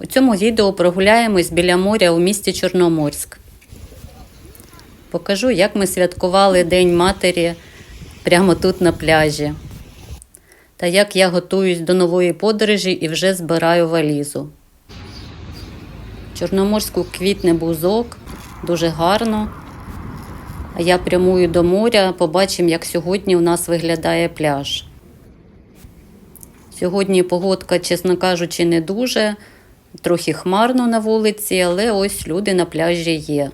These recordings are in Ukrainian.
У цьому відео прогуляємось біля моря у місті Чорноморськ. Покажу, як ми святкували День матері прямо тут на пляжі. Та як я готуюсь до нової подорожі і вже збираю валізу. Чорноморську квітне бузок, дуже гарно. А я прямую до моря, побачимо, як сьогодні у нас виглядає пляж. Сьогодні погодка, чесно кажучи, не дуже. Трохи хмарно на вулиці, але ось люди на пляжі є.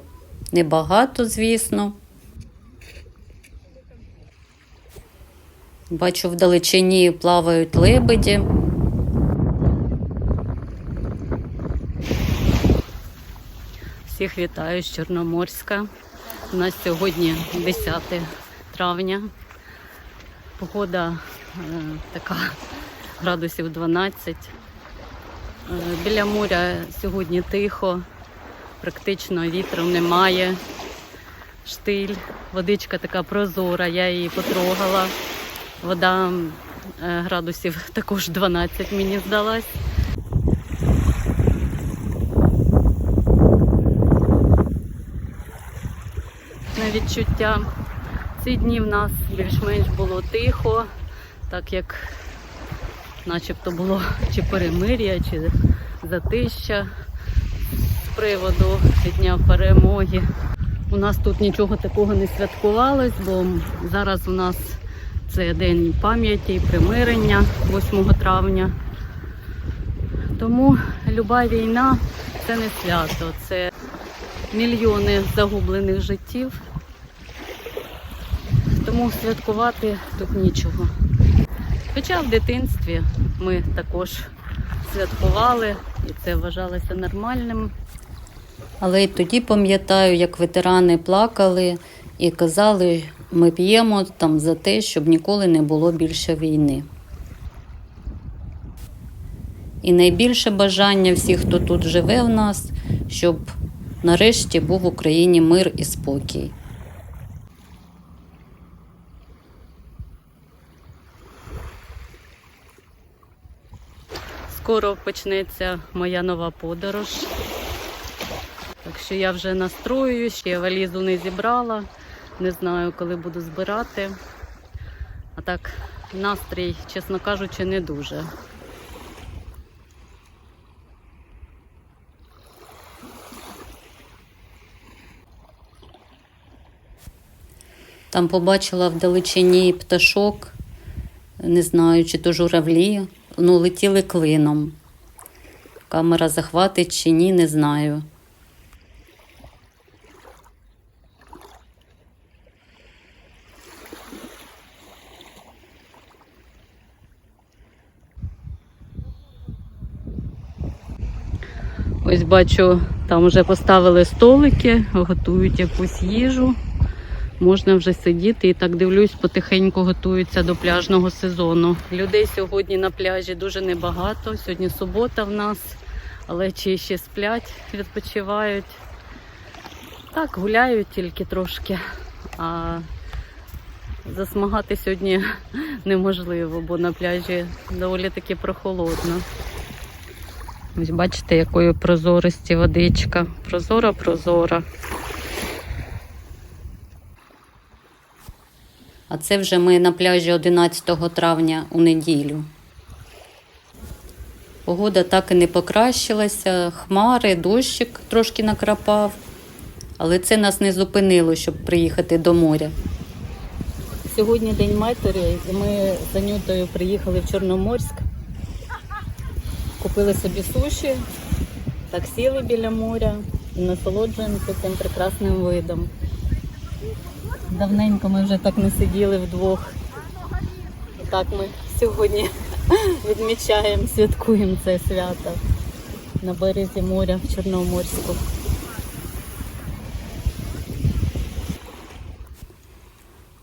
Небагато, звісно. Бачу, вдалечині плавають лебеді. Всіх вітаю з Чорноморська. У нас сьогодні 10 травня. Погода е, така градусів 12. Е, Біля моря сьогодні тихо, практично вітру немає. Штиль, водичка така прозора, я її потрогала. Вода е, градусів також 12 мені здалась. На відчуття. Ці дні в нас більш-менш було тихо, так як начебто було чи перемир'я, чи затища з приводу Дня перемоги. У нас тут нічого такого не святкувалось, бо зараз у нас це день пам'яті примирення 8 травня. Тому люба війна це не свято, це мільйони загублених життів. Тому святкувати тут нічого. Хоча в дитинстві ми також святкували і це вважалося нормальним. Але й тоді пам'ятаю, як ветерани плакали і казали, ми п'ємо там за те, щоб ніколи не було більше війни. І найбільше бажання всіх, хто тут живе в нас, щоб нарешті був в Україні мир і спокій. Скоро почнеться моя нова подорож. Так що я вже настрою, ще валізу не зібрала. Не знаю, коли буду збирати. А так, настрій, чесно кажучи, не дуже. Там побачила вдалечині пташок, не знаю, чи то журавлі, ну летіли клином. Камера захватить чи ні, не знаю. Ось бачу, там вже поставили столики, готують якусь їжу. Можна вже сидіти і так дивлюсь, потихеньку готуються до пляжного сезону. Людей сьогодні на пляжі дуже небагато. Сьогодні субота в нас, але чи ще сплять, відпочивають. Так, гуляють тільки трошки. А засмагати сьогодні неможливо, бо на пляжі доволі таки прохолодно. Ось бачите, якої прозорості водичка. Прозора, прозора. А це вже ми на пляжі 11 травня у неділю. Погода так і не покращилася, хмари, дощик трошки накрапав, але це нас не зупинило, щоб приїхати до моря. Сьогодні День матері, і ми з Анютою приїхали в Чорноморськ. Купили собі суші, так сіли біля моря і насолоджуємося цим прекрасним видом. Давненько ми вже так не сиділи вдвох. І так ми сьогодні відмічаємо, святкуємо це свято на березі моря в Чорноморську.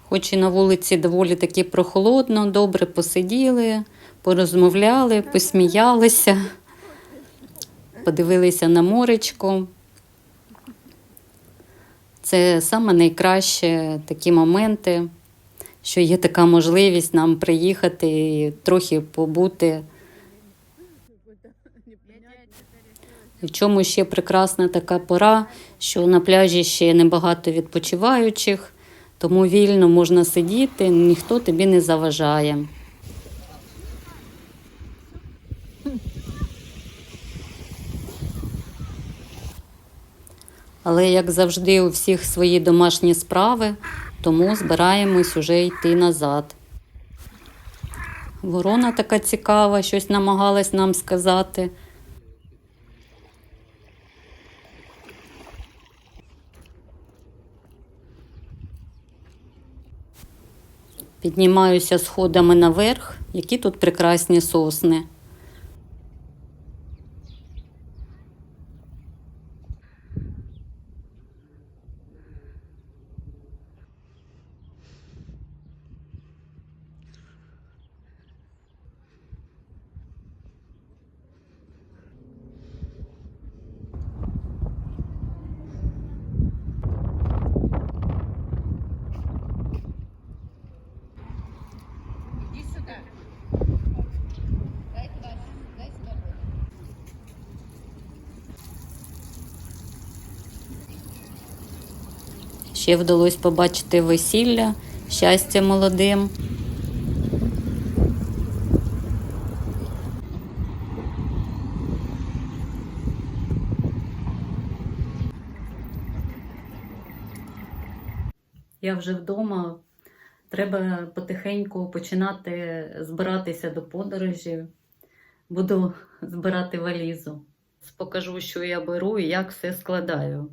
Хоч і на вулиці доволі таки прохолодно, добре посиділи, порозмовляли, посміялися, подивилися на моречко. Це саме найкраще такі моменти, що є така можливість нам приїхати і трохи побути в чому ще прекрасна така пора, що на пляжі ще небагато відпочиваючих, тому вільно можна сидіти, ніхто тобі не заважає. Але, як завжди, у всіх свої домашні справи, тому збираємось уже йти назад. Ворона така цікава, щось намагалась нам сказати. Піднімаюся сходами наверх, які тут прекрасні сосни. Ще вдалося побачити весілля, щастя молодим. Я вже вдома. Треба потихеньку починати збиратися до подорожі. Буду збирати валізу. Покажу, що я беру і як все складаю.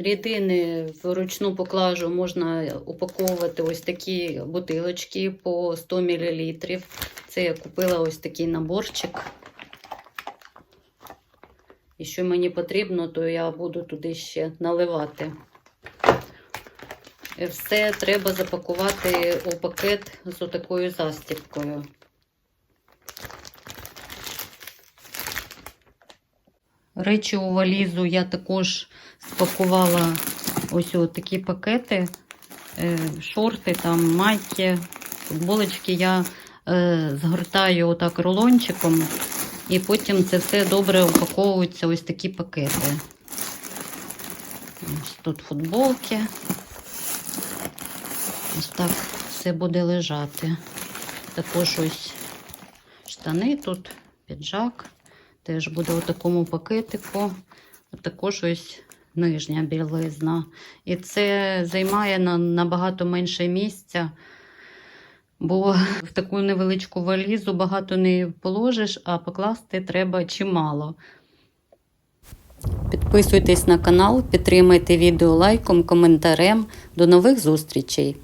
Рідини вручну поклажу можна упаковувати ось такі бутилочки по 100 мл. Це я купила ось такий наборчик. І що мені потрібно, то я буду туди ще наливати. Е, Все треба запакувати у пакет з такою застібкою. Речі у валізу я також спакувала ось такі пакети, е, шорти, там, майки, футболочки я е, згортаю отак рулончиком, і потім це все добре упаковується ось такі пакети. Ось тут футболки. Ось так все буде лежати. Також ось штани тут, піджак. Теж буде у такому пакетику. Також ось нижня білизна. І це займає на, набагато менше місця, бо в таку невеличку валізу багато не положиш, а покласти треба чимало. Підписуйтесь на канал, підтримайте відео лайком, коментарем. До нових зустрічей!